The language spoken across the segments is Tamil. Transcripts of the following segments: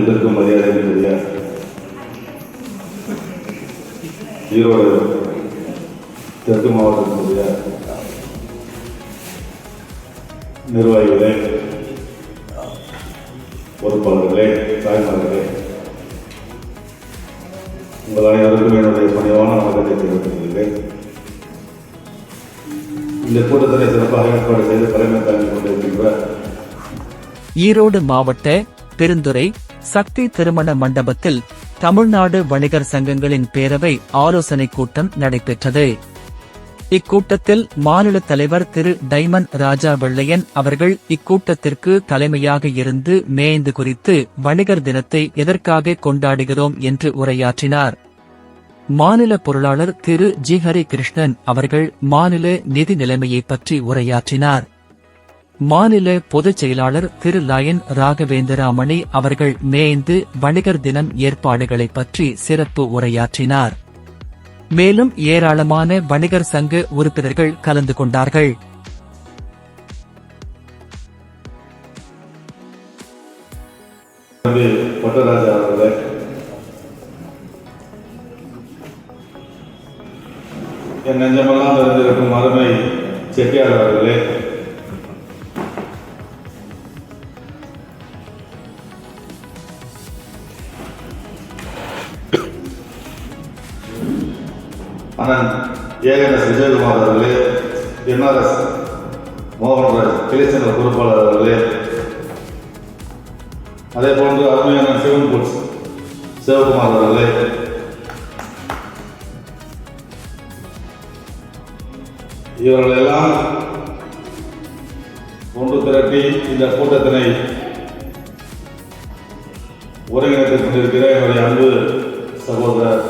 எதற்கும் மரியாதை மரியாதைக்குரிய ஈரோடு தெற்கு மாவட்டத்தினுடைய நிர்வாகிகளே பொறுப்பாளர்களே தாய்மார்களே உங்கள் அனைவருக்கும் என்னுடைய பணிவான வணக்கத்தை தெரிவித்துக் கொள்கிறேன் இந்த கூட்டத்தினை சிறப்பாக ஏற்பாடு செய்து தலைமை தாங்கிக் கொண்டிருக்கின்ற ஈரோடு மாவட்ட பெருந்துறை சக்தி திருமண மண்டபத்தில் தமிழ்நாடு வணிகர் சங்கங்களின் பேரவை ஆலோசனை கூட்டம் நடைபெற்றது. இக்கூட்டத்தில் மாநில தலைவர் திரு டைமண்ட் ராஜா வெள்ளையன் அவர்கள் இக்கூட்டத்திற்கு தலைமையாக இருந்து மேய்ந்து குறித்து வணிகர் தினத்தை எதற்காக கொண்டாடுகிறோம் என்று உரையாற்றினார். மாநில பொருளாளர் திரு ஜி. ஹரி கிருஷ்ணன் அவர்கள் மாநில நிதி நிலைமையை பற்றி உரையாற்றினார். மாநில பொதுச் செயலாளர் திரு லயன் ராகவேந்திராமணி அவர்கள் மேய்ந்து வணிகர் தினம் ஏற்பாடுகளை பற்றி சிறப்பு உரையாற்றினார். மேலும் ஏராளமான வணிகர் சங்க உறுப்பினர்கள் கலந்து கொண்டார்கள். என் நெஞ்சமெல்லாம் அருமை செட்டியார் அவர்களே. அண்ணன் ஏஎன்எஸ் விஜயகுமார் அவர்களே என்ஆர்எஸ் மோகன்ராஜ் கிளிச்சந்திர பொறுப்பாளர் அவர்களே. அதே போன்று அருமையான சிவன் புட்ஸ் சிவகுமார் அவர்களே. இவர்களெல்லாம் ஒன்று திரட்டி இந்த கூட்டத்தினை ஒருங்கிணைத்துக் கொண்டிருக்கிற என்னுடைய அன்பு சகோதரர்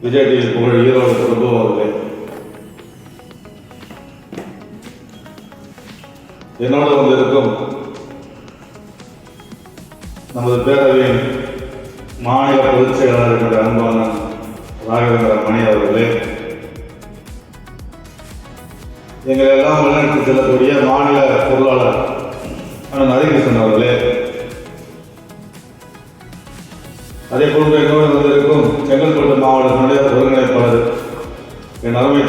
விஜய் டிவி புகழ் ஈரோடு பிரபு அவர்களே. என்னோடு வந்திருக்கும் நமது பேரவையின் மாநில பொதுச் செயலாளர் என்ற அன்பான ராகவேந்திர மணி அவர்களே எங்களை எல்லாம் வழிநடத்தி செல்லக்கூடிய மாநில பொருளாளர் அண்ணன் ஹரிகிருஷ்ணன் அவர்களே அதே போன்று என்னோடு வந்திருக்கும்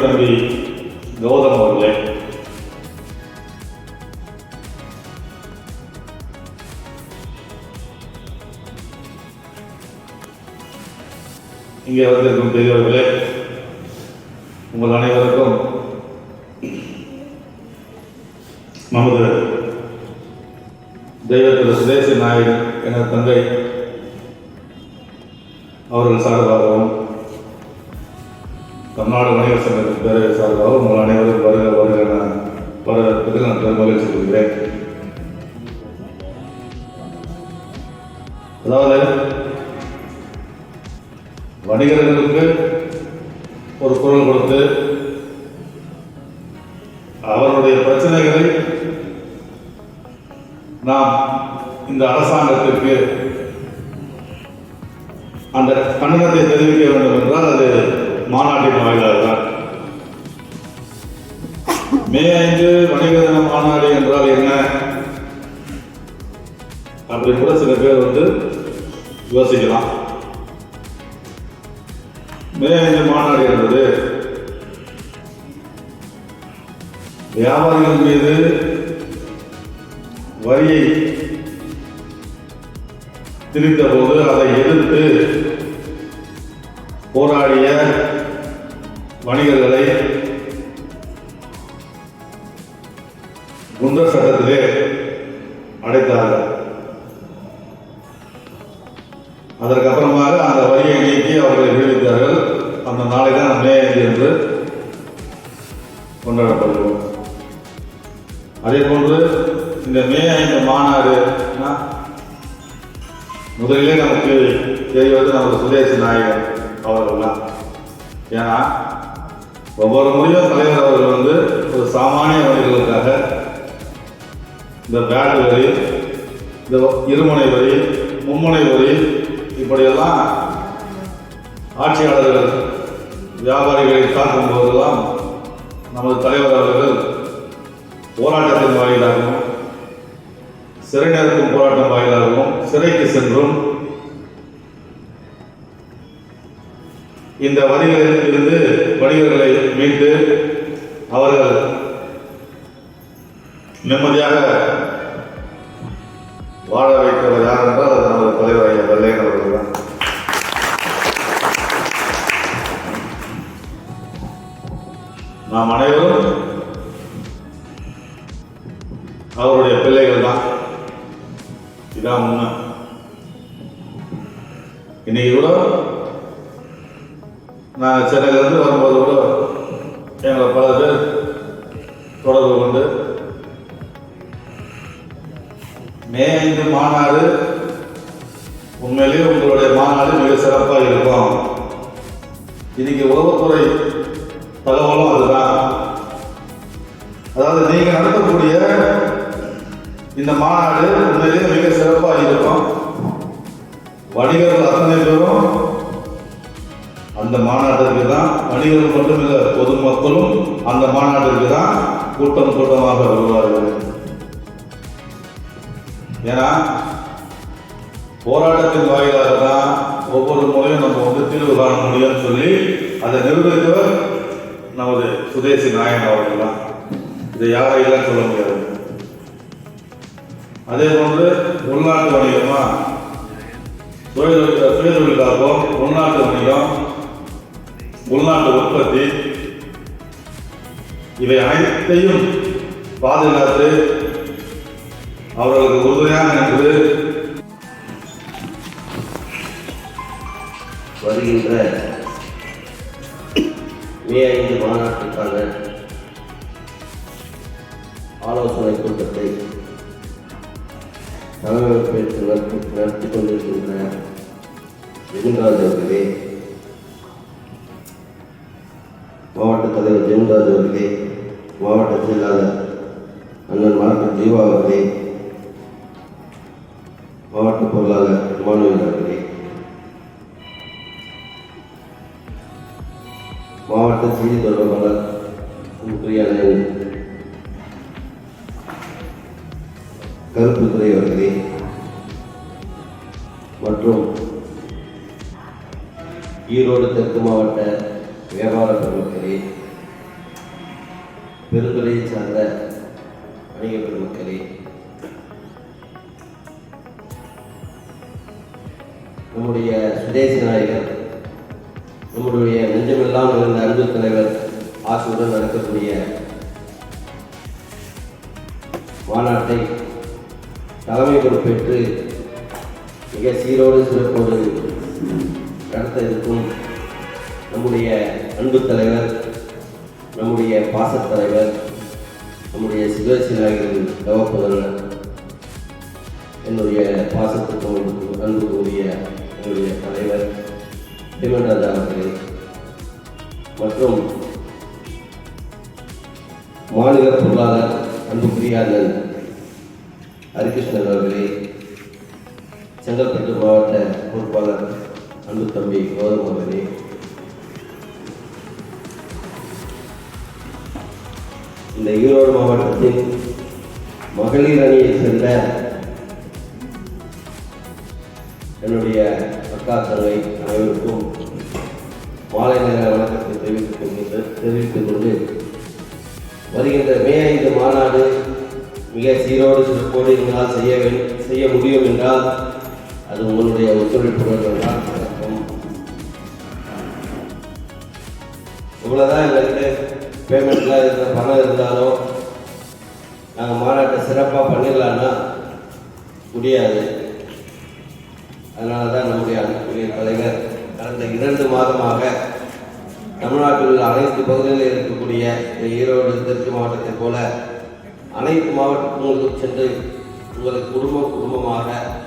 தம்பி கௌதம் அவர்களே. இங்கே வந்திருக்கும் பெரியவர்களே சங்கத்தின் பேரவை சார்பாக உங்கள் அனைவரும் வருக வருக. என வரவேற்பதில் நான் பெருமகிழ்ச்சி கொள்கிறேன். அதாவது வணிகர்களுக்கு ஒரு குரல் கொடுத்து வணிக தின மாநாடு என்றால் என்ன? அப்படி கூட சில பேர் வந்து யோசிக்கலாம். மே ஐந்து மாநாடு என்பது வியாபாரிகள் மீது வரியை திரித்த போது அதை எதிர்த்து போராடிய வணிகர்களை குண்டர் சட்டத்திலே அடைத்தார்கள். அதற்கப்புறமாக அந்த வரியை நீக்கி அவர்களை விடுவித்தார்கள். அந்த நாளை தான் மே ஐந்து என்று கொண்டாடப்படுகிறோம் அதே போன்று இந்த மே ஐந்து மாநாடு முதலிலே நமக்கு தெரிவது நமது சுதேச நாயகர் அவர்கள் தான் ஏன்னா ஒவ்வொரு முறையும் தலைவர் அவர்கள் வந்து ஒரு சாமானிய வணிகர்களுக்காக இந்த பேட் வரி இந்த இருமுனை வரி மும்முனை வரி இப்படியெல்லாம் ஆட்சியாளர்கள் வியாபாரிகளை தாக்கும் போதெல்லாம் நமது தலைவர் அவர்கள் போராட்டத்தின் வாயிலாகவும் சிறை போராட்டம் வாயிலாகவும் சிறைக்கு சென்றும் இந்த வணிகர்களில் இருந்து வணிகர்களை மீட்டு அவர்கள் நிம்மதியாக வாழ வைத்தவர் யார் என்றால் அது நமது தலைவர் ஐயா வெள்ளையன் அவர்கள் தான் நாம் அனைவரும் அவருடைய பிள்ளைகள் தான் இதான் உண்மை. இன்னைக்கு கூட நான் சென்னையிலேருந்து வரும்போது கூட எங்களை பல பேர் தொடர்பு கொண்டு மே ஐந்து மாநாடு. உண்மையிலேயே உங்களுடைய மாநாடு மிக சிறப்பாக இருக்கும். இன்னைக்கு உளவுத்துறை தகவலும் அதுதான். அதாவது நீங்க நடத்தக்கூடிய இந்த மாநாடு உண்மையிலேயே மிக சிறப்பாக இதை யாரையெல்லாம் சொல்ல முடியாது. அதே போன்று உள்நாட்டு வணிகமா தொழில் சுயதொழில் லாபம் உள்நாட்டு வணிகம் உள்நாட்டு உற்பத்தி இவை அனைத்தையும் பாதுகாத்து அவர்களுக்கு உறுதுணையாக நின்று வருகின்ற மே ஐந்து மாநாட்டுக்கான ஆலோசனை கூட்டத்தை தமிழகத்தில் நடத்தி நடத்தி கொண்டிருக்கின்ற ஜெகன்ராஜ் அவர்களே மாவட்ட தலைவர் ஜெகன்ராஜ் அவர்களே மாவட்ட செயலாளர் அண்ணன் மார்க்கெட் ஜீவா அவர்களே மாவட்ட பொருளாளர் இமானுவேல் அவர்களே மாவட்ட செய்தி தொடர்பாளர் பிரியான கருப்புத்துறை அவர்களே மற்றும் ஈரோடு தெற்கு மாவட்ட வியாபார பெருமக்களே பெருந்துறையை சார்ந்த வணிக பெருமக்களே நம்முடைய சுதேசி நாயகர் நம்முடைய நெஞ்சமெல்லாம் இருந்த அன்பு தலைவர் ஆசையுடன் நடக்கக்கூடிய மாநாட்டை தலைமை பொறுப்பேற்று மிக சீரோடு சிறப்போடு நடத்த இருக்கும் நம்முடைய அன்பு தலைவர் நம்முடைய பாசத்தலைவர் நம்முடைய சிவசி நாயகரின் தவப்புதல்வர் என்னுடைய பாசத்துக்கும் அன்புக்குரிய என்னுடைய தலைவர் ஹேமராஜா அவர்களே மற்றும் மாநில பொருளாளர் அன்புக்குரிய அண்ணன் ஹரிகிருஷ்ணன் அவர்களே செங்கல்பட்டு மாவட்ட பொறுப்பாளர் அன்பு தம்பி கௌதம் அவர்களே. இந்த ஈரோடு மாவட்டத்தின் மகளிர் அணியைச் சேர்ந்த என்னுடைய அக்கா தங்கை அனைவருக்கும் மாலை நேர வணக்கத்தை தெரிவித்துக் கொண்டு தெரிவித்துக் கொண்டு வருகின்ற மே ஐந்து மாநாடு மிக சீரோடு சிறப்போடு எங்களால் செய்ய செய்ய முடியும் என்றால் அது உங்களுடைய ஒத்துழைப்புடன் தான். நடக்கும் இவ்வளோதான் எங்களுக்கு பேமெண்ட்ல இருக்கிற பணம் இருந்தாலும் நாங்கள் மாநாட்டை சிறப்பாக பண்ணிடலான்னா முடியாது. அதனால தான் நம்முடைய அன்புக்குரிய தலைவர் கடந்த இரண்டு மாதமாக தமிழ்நாட்டில் உள்ள அனைத்து பகுதிகளில் இருக்கக்கூடிய இந்த ஈரோடு தெற்கு மாவட்டத்தைப் போல அனைத்து மாவட்டங்களுக்கும் சென்று உங்கள் குடும்ப குடும்பமாக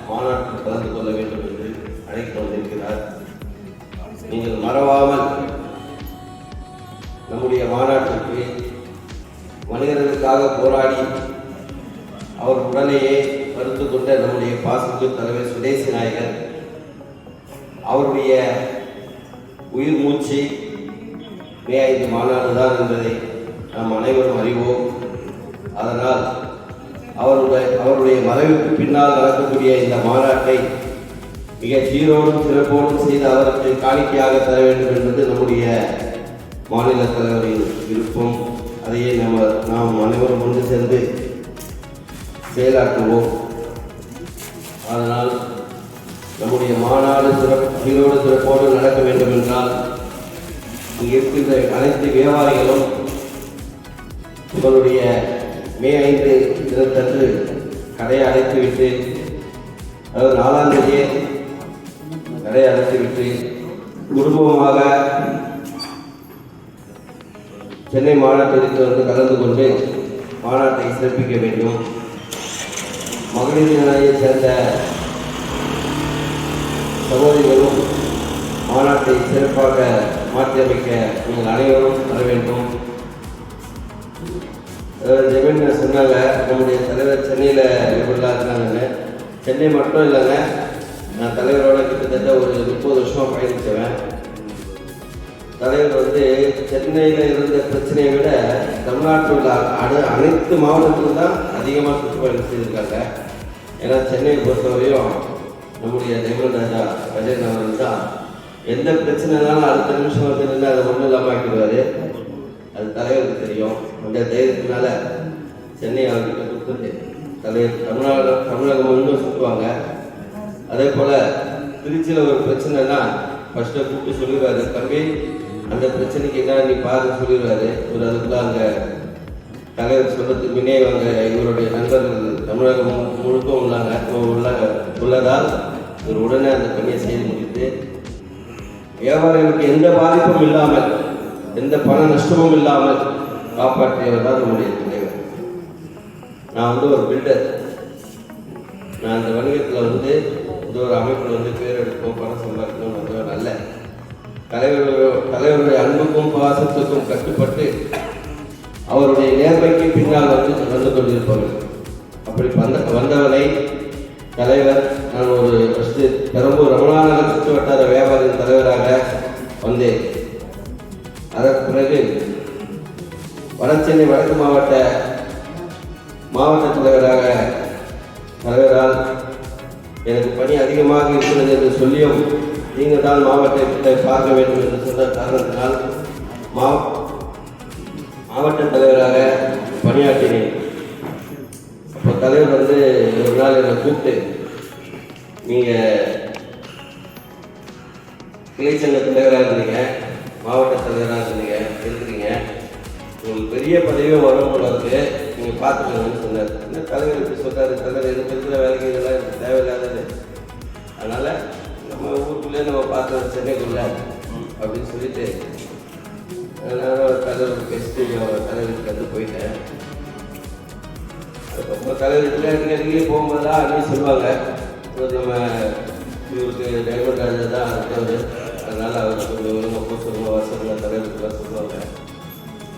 மாநாட்டில் கலந்து கொள்ள வேண்டும் என்று அழைத்து வந்திருக்கிறார் நீங்கள் மறவாமல் நம்முடைய மாநாட்டிற்கு மனிதர்களுக்காக போராடி அவர் உடனேயே மறுத்து கொண்ட நம்முடைய பாசத்து தலைவர் சுதேசி நாயகர் அவருடைய உயிர் மூச்சு மே ஐந்து மாநாடு தான் என்பதை நாம் அனைவரும் அறிவோம். அதனால் அவருடைய அவருடைய மறைவுக்கு பின்னால் நடக்கக்கூடிய இந்த மாநாட்டை மிக சீரோடும் சிறப்போடும் செய்து அவருக்கு காணிக்கையாக தர வேண்டும் என்பது நம்முடைய மாநில தலைவரின் விருப்பம். அதையே நம்ம நாம் அனைவரும் ஒன்று சேர்ந்து செயலாற்றுவோம். அதனால் நம்முடைய மாநாடு சிறப்பு சீரோடு சிறப்போடு நடக்க வேண்டும் என்றால் இங்கே இருக்கின்ற அனைத்து வியாபாரிகளும் உங்களுடைய மே ஐந்து இருபத்தன்று கடையை அடைத்துவிட்டு அதாவது நாலாம் தேதியே கடையை அடைத்துவிட்டு குடும்பமாக சென்னை மாநாட்டிற்கு வந்து கலந்து கொண்டு மாநாட்டை சிறப்பிக்க வேண்டும். மகளிர் நிலையை சேர்ந்த சகோதரிகளும் மாநாட்டை சிறப்பாக மாற்றியமைக்க நீங்கள் அனைவரும் வர வேண்டும். ஜெமீன் சொன்னாங்க நம்முடைய தலைவர் சென்னையில் இவ்வளோ இருந்தாங்கன்னு. சென்னை மட்டும் இல்லைங்க நான் தலைவரோட கிட்டத்தட்ட ஒரு முப்பது வருஷமாக பயணிச்சவன். தலைவர் வந்து சென்னையில் இருந்த பிரச்சனையை விட தமிழ்நாட்டில் உள்ள அடு அனைத்து மாவட்டத்திலும் தான் அதிகமாக சுற்றுப்பயணம் செய்திருக்காங்க. ஏன்னா சென்னையை பொறுத்தவரையும் நம்முடைய ஜெயமன் ராஜா கஜன் அவர்கள் தான். எந்த பிரச்சனைனாலும் அடுத்த நிமிஷம் வந்து நின்று அதை ஒன்றும் காப்பாற்றியவர் தான் நம்முடைய தலைவர் நான் வந்து ஒரு பில்டர் நான் இந்த வணிகத்தில் வந்து இந்த ஒரு அமைப்பில் வந்து பேர் எடுப்போம் பணம் சம்பாதிக்கணும் வந்தவர் அல்ல தலைவருடைய தலைவருடைய அன்புக்கும் பாசத்துக்கும் கட்டுப்பட்டு அவருடைய நேர்மைக்கு பின்னால் வந்து நடந்து கொண்டிருப்பவர்கள். அப்படி வந்த வந்தவனை தலைவர் நான் ஒரு ஃபஸ்ட்டு பெரம்பூர் ரமணாநகர் சுற்று வட்டார வியாபாரியின் தலைவராக வந்தேன். அதற்கு பிறகு வடசென்னை வடக்கு மாவட்ட மாவட்ட தலைவராக தலைவரால் எனக்கு பணி அதிகமாக இருக்கிறது என்று சொல்லியும் நீங்கள் தான் மாவட்டத்தை பார்க்க வேண்டும் என்று சொன்ன காரணத்தினால் மா மாவட்ட தலைவராக பணியாற்றினேன். அப்போ தலைவர் வந்து ஒரு நாள் என்னை கூப்பிட்டு நீங்கள் கிளை சங்க தலைவராக இருந்தீங்க மாவட்ட தலைவராக பெரிய பதவியே வரும் போல நீங்கள் பார்த்துக்கணும்னு சொன்னார். என்ன தலைவர் இப்படி சொல்கிறாரு தலைவர் எனக்கு இருக்கிற வேலைக்கு இதெல்லாம் எனக்கு தேவையில்லாதது. அதனால் நம்ம ஊருக்குள்ளே நம்ம பார்த்தோம் சென்னைக்குள்ள அப்படின்னு சொல்லிட்டு நானும் தலைவர் பேசிட்டு அவர் தலைவருக்கு வந்து போயிட்டேன். அதுக்கப்புறம் தலைவர்கிட்ட நெருங்கி போகும்போது போகும்போதெல்லாம் அப்படின்னு சொல்லுவாங்க. இவர் நம்ம இவருக்கு டைமண்ட் ராஜா தான் அடுத்தவர். அதனால் அவர் கொஞ்சம் ரொம்ப போக சொல்லுங்க வர சொல்லுவாங்க.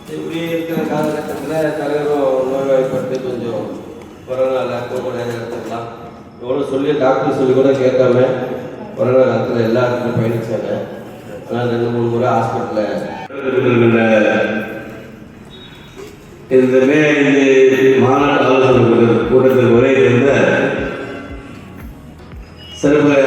இப்படி இருக்கிற காலகட்டத்தில் தலைவரும் நோய்வாய்ப்பட்டு கொஞ்சம் கொரோனாவில் போகக்கூடிய இடத்துக்கலாம் எவ்வளோ சொல்லி டாக்டர் சொல்லி கூட கேட்காம கொரோனா காலத்தில் எல்லா இடத்துலையும் பயணிச்சாங்க. ஆனால் ரெண்டு மூணு முறை ஹாஸ்பிட்டலில் இருக்கின்ற இந்த மே ஐந்து மாநாட்டு ஆலோசனை கூட்ட- கூட்டத்தில் உரை இருந்த சிறப்புரையாற்ற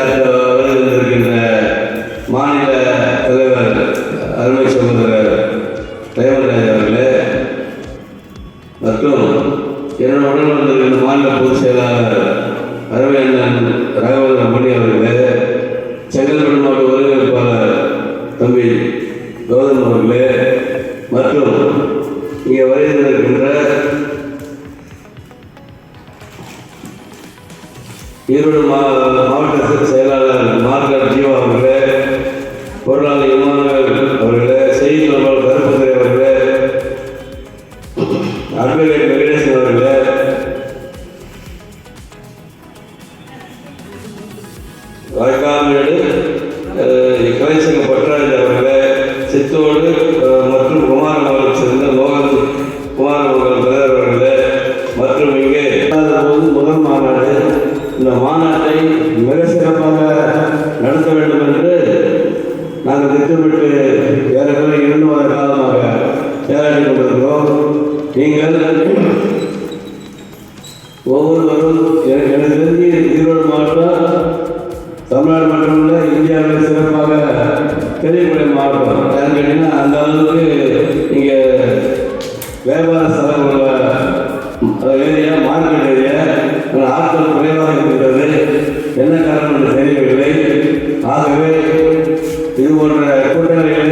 சோதன் அவர்களே மற்றும் இங்கே வருகின்ற ஈரோடு மா மாவட்ட செயலாளர் மார்கட் ஜீவா அவர்களே மாணவர்களிடையே ஒரு ஆற்றல் குறைவாக இருக்கிறது என்ன காரணம் என்று தெரியவில்லை. ஆகவே இது போன்ற கூட்டங்களில்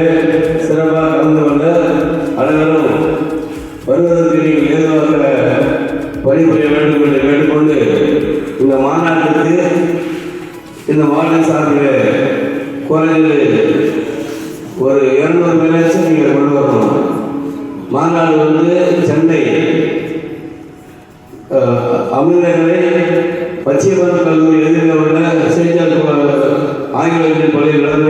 கல்லூரி எதிரில் உள்ள சேஞ்சால் ஆங்கில பள்ளியில் நடந்த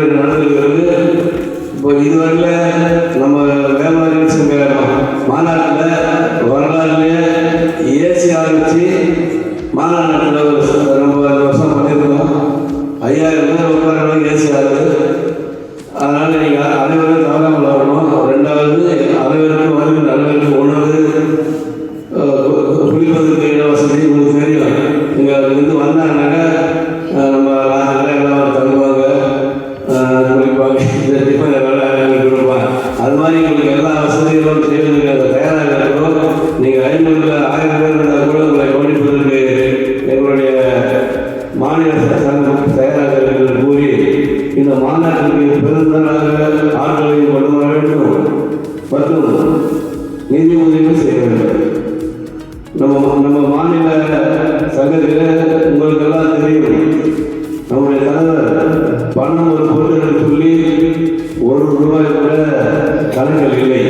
பலன்கள் இல்லை.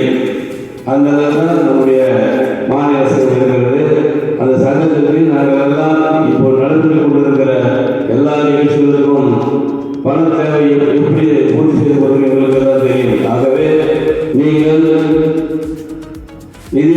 அந்த அளவுதான் நம்முடைய மாநில அரசு இருக்கிறது. அந்த சங்கத்திற்கு நாங்கள் எல்லாம் இப்போ நடந்து கொண்டிருக்கிற எல்லா நிகழ்ச்சிகளுக்கும் பண தேவை எப்படி பூர்த்தி செய்து கொள்கிறீர்கள் தெரியும். ஆகவே நீங்கள் நிதி